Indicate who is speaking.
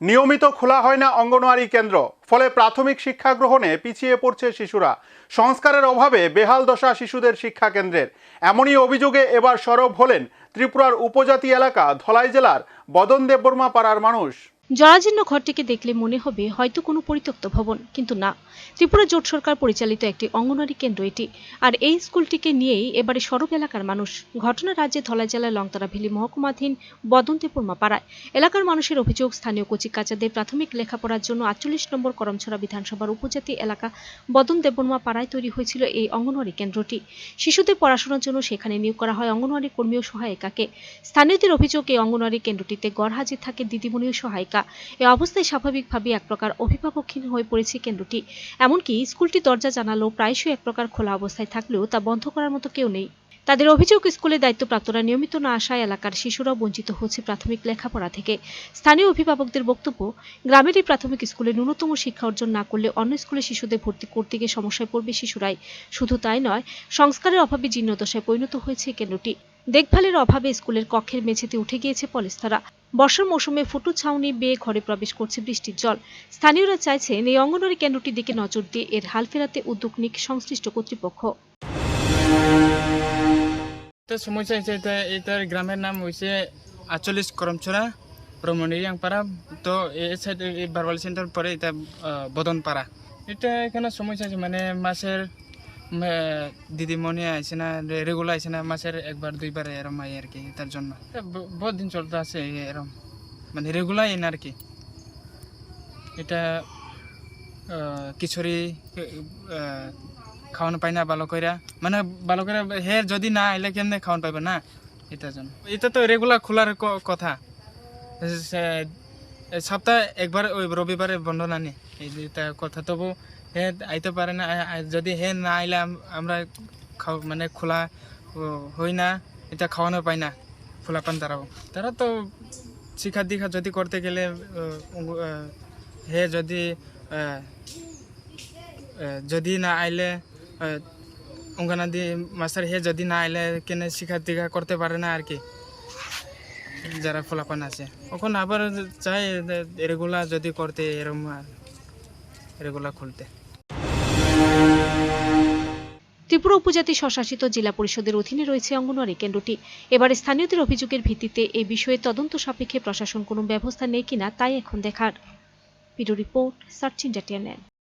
Speaker 1: নিয়মিত খোলা হয় না অঙ্গনওয়াড়ি কেন্দ্র। ফলে প্রাথমিক শিক্ষা গ্রহণে পিছিয়ে পড়ছে শিশুরা। সংস্কারের অভাবে বেহাল দশা শিশুদের শিক্ষা কেন্দ্রের। এমনই অভিযোগে এবার সরব হলেন ত্রিপুরার উপজাতি এলাকা ধলাই জেলার বদন দেববর্মা পাড়ার মানুষ।
Speaker 2: জরাজীর্ণ ঘরটিকে দেখলে মনে হবে হয়তো কোনো পরিত্যক্ত ভবন, কিন্তু না। ত্রিপুরা জোট সরকার পরিচালিত একটি অঙ্গনওয়াড়ি কেন্দ্র এটি, আর এই স্কুলটিকে নিয়েই এবারে সরব এলাকার মানুষ। ঘটনা রাজ্যে ধলাই জেলার লংতারা ভেলি মহকুমাধীন বদন্তেপুরমা পাড়ায় এলাকার মানুষের অভিযোগ, স্থানীয় কচি কাচাদের প্রাথমিক লেখাপড়ার জন্য আটচল্লিশ নম্বর করমছড়া বিধানসভার উপজাতি এলাকা বদন দেববর্মা পাড়ায় তৈরি হয়েছিল এই অঙ্গনওয়াড়ি কেন্দ্রটি। শিশুদের পড়াশোনার জন্য সেখানে নিয়োগ করা হয় অঙ্গনওয়াড়ি কর্মী ও সহায়িকাকে। স্থানীয়দের অভিযোগ, এই অঙ্গনওয়াড়ি কেন্দ্রটিতে গড় হাজির থাকে দিদিমণি ও সহায়িকা। এ অবস্থায় স্বাভাবিকভাবে এক প্রকার অভিভাবকহীন হয়ে পড়েছে কেন্দ্রটি। এমনকি স্কুলটি দরজা জানালেও প্রায়শই এক প্রকার খোলা অবস্থায় থাকলেও তা বন্ধ করার মতো কেউ নেই। তাদের অভিযোগ, স্কুলে দায়িত্বপ্রাপ্তরা নিয়মিত না আসায় এলাকার শিশুরাও বঞ্চিত হচ্ছে প্রাথমিক লেখাপড়া থেকে। স্থানীয় অভিভাবকদের বক্তব্য গ্রামের এই প্রাথমিক স্কুলে ন্যূনতম শিক্ষা অর্জন না করলে অন্য স্কুলে শিশুদের ভর্তি করতে গিয়ে সমস্যায় পড়বে শিশুরাই। শুধু তাই নয়, সংস্কারের অভাবে জীর্ণদশায় পরিণত হয়েছে কেন্দ্রটি। দেখভালের অভাবে স্কুলের কক্ষের মেঝেতে উঠে গিয়েছে পলিস্তারা বর্ষার মৌসুমে ফুটু ছাউনি বেয়ে ঘরে প্রবেশ করছে বৃষ্টির জল। স্থানীয়রা চাইছেন এই অঙ্গনওয়াড়ি কেন্দ্রটির দিকে নজর দিয়ে এর হাল ফেরাতে উদ্যোগ নিক সংশ্লিষ্ট কর্তৃপক্ষ।
Speaker 3: সমস্যা হয়েছে এটা, এটার গ্রামের নাম হয়েছে আটচল্লিশ করমছড়া রমণীয়াংপাড়া তো এই সাইড বারবালি সেন্টার পরে এটা বদনপাড়া। এটা এখানে সমস্যা আছে মানে মাসের দিদিমণি আইসে না রেগুলার আইসে না, মাসের একবার, দুইবার এরম আই আর কি, তার জন্য। বহুত দিন চলতে আছে এরম। মানে রেগুলার এন আর কি। এটা কিশোরী খাওয়ানো পাই না, ভালো কইরা। মানে ভালো করে হে, যদি না আইলে কেমনে খাওয়ান পাইবে না? এটার জন্য। এটা তো রেগুলার খোলার কথা। সপ্তাহে একবার ওই রবিবারে বন্ধ না নি এই কথা তবু হে আইতে পারে না যদি হে না আইলে আমরা মানে খোলা হই না এটা খাওয়ানো পাই না খোলা পান তারাও তারা তো শিক্ষা দীক্ষা যদি করতে গেলে হে যদি যদি না আইলে অঙ্গনাদি মাস্টার হে যদি না আইলে কেনে শিক্ষা দীক্ষা করতে পারে না আর কি? যারা ফলাফান আছে। এখন আবার চাই রেগুলার যদি করতে এরম রেগুলার খুলতে।
Speaker 2: ত্রিপুরা উপজাতি স্বশাসিত জেলা পরিষদের অধীনে রয়েছে অঙ্গনওয়াড়ি কেন্দ্রটি। এবারে স্থানীয়দের অভিযোগের ভিত্তিতে এই বিষয়ে তদন্ত সাপেক্ষে প্রশাসন কোনো ব্যবস্থা নেই কিনা তাই এখন দেখার। Video report, search